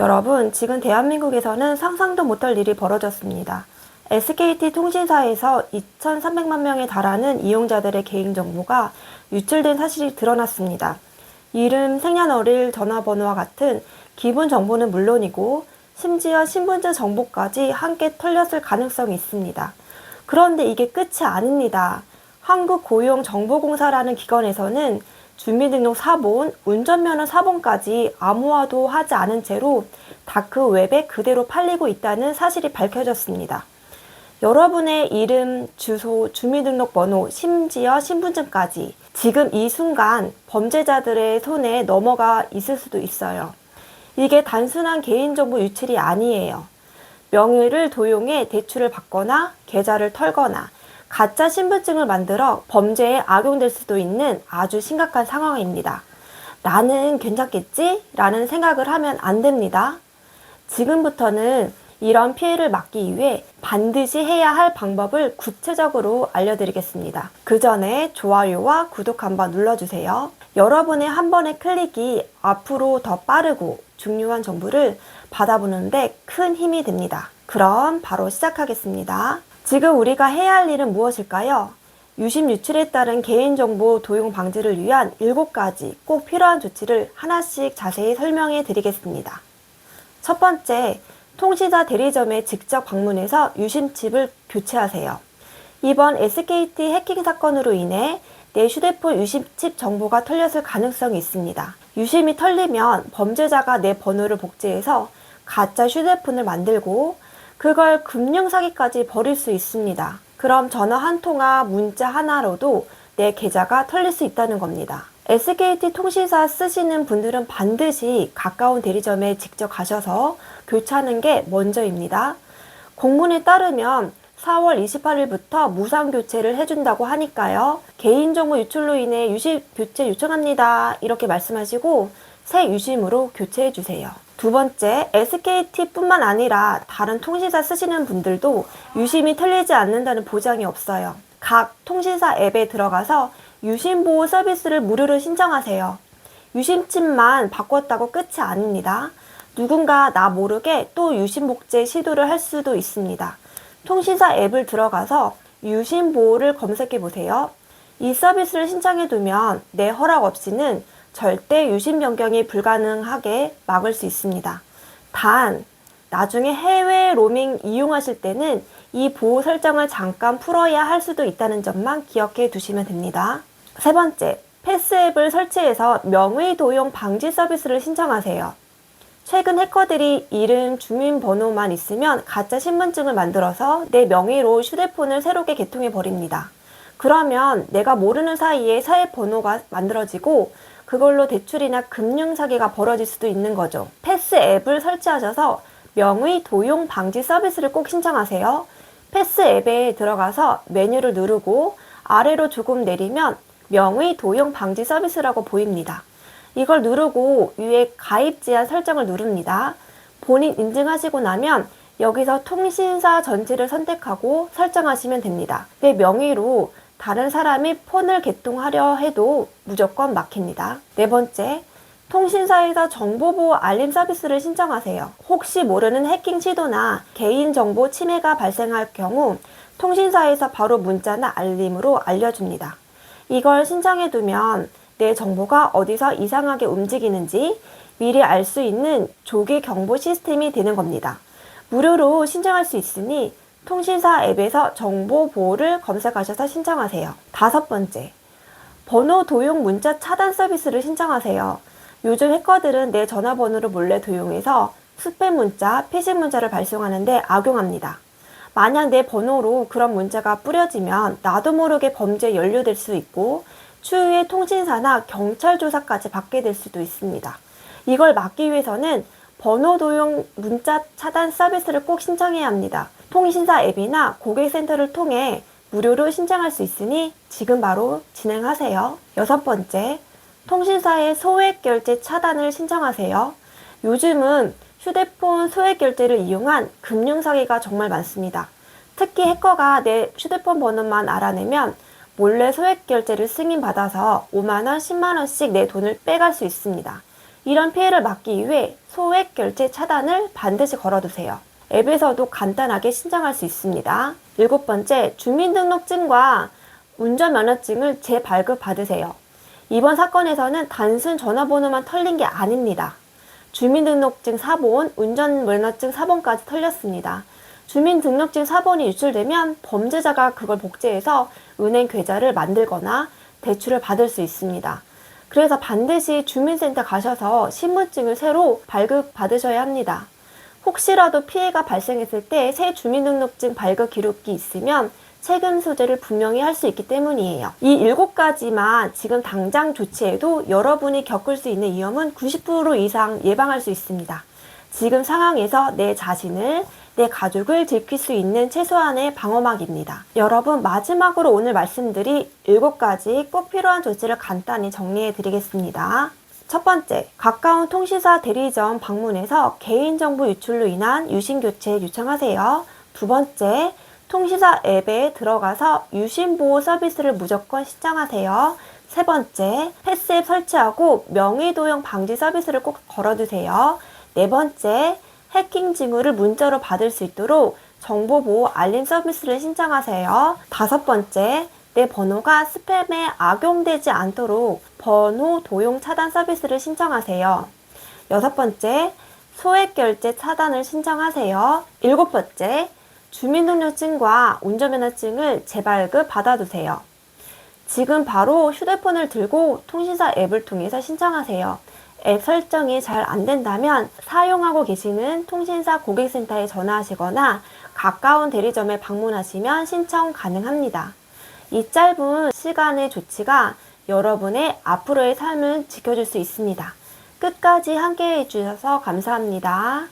여러분, 지금 대한민국에서는 상상도 못할 일이 벌어졌습니다. SKT 통신사에서 2,300만 명에 달하는 이용자들의 개인 정보가 유출된 사실이 드러났습니다. 이름, 생년월일, 전화번호와 같은 기본 정보는 물론이고 심지어 신분증 정보까지 함께 털렸을 가능성이 있습니다. 그런데 이게 끝이 아닙니다. 한국고용정보공사라는 기관에서는 주민등록 사본, 운전면허 사본까지 아무와도 하지 않은 채로 다크 웹에 그대로 팔리고 있다는 사실이 밝혀졌습니다. 여러분의 이름, 주소, 주민등록번호, 심지어 신분증까지 지금 이 순간 범죄자들의 손에 넘어가 있을 수도 있어요. 이게 단순한 개인정보 유출이 아니에요. 명의를 도용해 대출을 받거나 계좌를 털거나 가짜 신분증을 만들어 범죄에 악용될 수도 있는 아주 심각한 상황입니다. 나는 괜찮겠지? 라는 생각을 하면 안 됩니다. 지금부터는 이런 피해를 막기 위해 반드시 해야 할 방법을 구체적으로 알려드리겠습니다. 그 전에 좋아요와 구독 한번 눌러주세요. 여러분의 한 번의 클릭이 앞으로 더 빠르고 중요한 정보를 받아보는데 큰 힘이 됩니다. 그럼 바로 시작하겠습니다. 지금 우리가 해야 할 일은 무엇일까요? 유심 유출에 따른 개인정보 도용 방지를 위한 7가지 꼭 필요한 조치를 하나씩 자세히 설명해 드리겠습니다. 첫 번째, 통신사 대리점에 직접 방문해서 유심칩을 교체하세요. 이번 SKT 해킹 사건으로 인해 내 휴대폰 유심칩 정보가 털렸을 가능성이 있습니다. 유심이 털리면 범죄자가 내 번호를 복제해서 가짜 휴대폰을 만들고 그걸 금융사기까지 벌일 수 있습니다. 그럼 전화 한 통화, 문자 하나로도 내 계좌가 털릴 수 있다는 겁니다. SKT 통신사 쓰시는 분들은 반드시 가까운 대리점에 직접 가셔서 교체하는 게 먼저입니다. 공문에 따르면 4월 28일부터 무상 교체를 해준다고 하니까요. 개인정보 유출로 인해 유심 교체 요청합니다. 이렇게 말씀하시고 새 유심으로 교체해 주세요. 두 번째, SKT뿐만 아니라 다른 통신사 쓰시는 분들도 유심이 틀리지 않는다는 보장이 없어요. 각 통신사 앱에 들어가서 유심 보호 서비스를 무료로 신청하세요. 유심칩만 바꿨다고 끝이 아닙니다. 누군가 나 모르게 또 유심 복제 시도를 할 수도 있습니다. 통신사 앱을 들어가서 유심 보호를 검색해 보세요. 이 서비스를 신청해 두면 내 허락 없이는 절대 유심 변경이 불가능하게 막을 수 있습니다. 단, 나중에 해외 로밍 이용하실 때는 이 보호 설정을 잠깐 풀어야 할 수도 있다는 점만 기억해 두시면 됩니다. 세 번째, 패스 앱을 설치해서 명의 도용 방지 서비스를 신청하세요. 최근 해커들이 이름, 주민번호만 있으면 가짜 신분증을 만들어서 내 명의로 휴대폰을 새롭게 개통해 버립니다. 그러면 내가 모르는 사이에 사회 번호가 만들어지고 그걸로 대출이나 금융 사기가 벌어질 수도 있는 거죠. 패스 앱을 설치하셔서 명의 도용 방지 서비스를 꼭 신청하세요. 패스 앱에 들어가서 메뉴를 누르고 아래로 조금 내리면 명의 도용 방지 서비스라고 보입니다. 이걸 누르고 위에 가입 제한 설정을 누릅니다. 본인 인증하시고 나면 여기서 통신사 전체를 선택하고 설정하시면 됩니다. 내 명의로 다른 사람이 폰을 개통하려 해도 무조건 막힙니다. 네 번째, 통신사에서 정보보호 알림 서비스를 신청하세요. 혹시 모르는 해킹 시도나 개인정보 침해가 발생할 경우 통신사에서 바로 문자나 알림으로 알려줍니다. 이걸 신청해 두면 내 정보가 어디서 이상하게 움직이는지 미리 알 수 있는 조기 경보 시스템이 되는 겁니다. 무료로 신청할 수 있으니 통신사 앱에서 정보 보호를 검색하셔서 신청하세요. 다섯 번째, 번호 도용 문자 차단 서비스를 신청하세요. 요즘 해커들은 내 전화번호를 몰래 도용해서 스팸 문자, 피싱 문자를 발송하는데 악용합니다. 만약 내 번호로 그런 문자가 뿌려지면 나도 모르게 범죄에 연루될 수 있고 추후에 통신사나 경찰 조사까지 받게 될 수도 있습니다. 이걸 막기 위해서는 번호 도용 문자 차단 서비스를 꼭 신청해야 합니다. 통신사 앱이나 고객센터를 통해 무료로 신청할 수 있으니 지금 바로 진행하세요. 여섯 번째, 통신사의 소액 결제 차단을 신청하세요. 요즘은 휴대폰 소액 결제를 이용한 금융 사기가 정말 많습니다. 특히 해커가 내 휴대폰 번호만 알아내면 몰래 소액 결제를 승인받아서 5만원, 10만원씩 내 돈을 빼갈 수 있습니다. 이런 피해를 막기 위해 소액 결제 차단을 반드시 걸어두세요. 앱에서도 간단하게 신청할 수 있습니다. 일곱 번째, 주민등록증과 운전면허증을 재발급 받으세요. 이번 사건에서는 단순 전화번호만 털린 게 아닙니다. 주민등록증 사본, 운전면허증 사본까지 털렸습니다. 주민등록증 사본이 유출되면 범죄자가 그걸 복제해서 은행 계좌를 만들거나 대출을 받을 수 있습니다. 그래서 반드시 주민센터 가셔서 신분증을 새로 발급 받으셔야 합니다. 혹시라도 피해가 발생했을 때 새 주민등록증 발급 기록이 있으면 책임 소재를 분명히 할 수 있기 때문이에요. 이 일곱 가지만 지금 당장 조치해도 여러분이 겪을 수 있는 위험은 90% 이상 예방할 수 있습니다. 지금 상황에서 내 자신을 내 가족을 지킬 수 있는 최소한의 방어막입니다. 여러분, 마지막으로 오늘 말씀드릴 7가지 꼭 필요한 조치를 간단히 정리해 드리겠습니다. 첫 번째, 가까운 통신사 대리점 방문해서 개인정보 유출로 인한 유심교체 요청하세요. 두 번째, 통신사 앱에 들어가서 유심보호 서비스를 무조건 신청하세요. 세 번째, 패스앱 설치하고 명의도용 방지 서비스를 꼭 걸어두세요. 네 번째, 해킹 징후를 문자로 받을 수 있도록 정보보호 알림 서비스를 신청하세요. 다섯 번째, 내 번호가 스팸에 악용되지 않도록 번호 도용 차단 서비스를 신청하세요. 여섯 번째, 소액 결제 차단을 신청하세요. 일곱 번째, 주민등록증과 운전면허증을 재발급 받아두세요. 지금 바로 휴대폰을 들고 통신사 앱을 통해서 신청하세요. 앱 설정이 잘 안 된다면 사용하고 계시는 통신사 고객센터에 전화하시거나 가까운 대리점에 방문하시면 신청 가능합니다. 이 짧은 시간의 조치가 여러분의 앞으로의 삶을 지켜줄 수 있습니다. 끝까지 함께 해주셔서 감사합니다.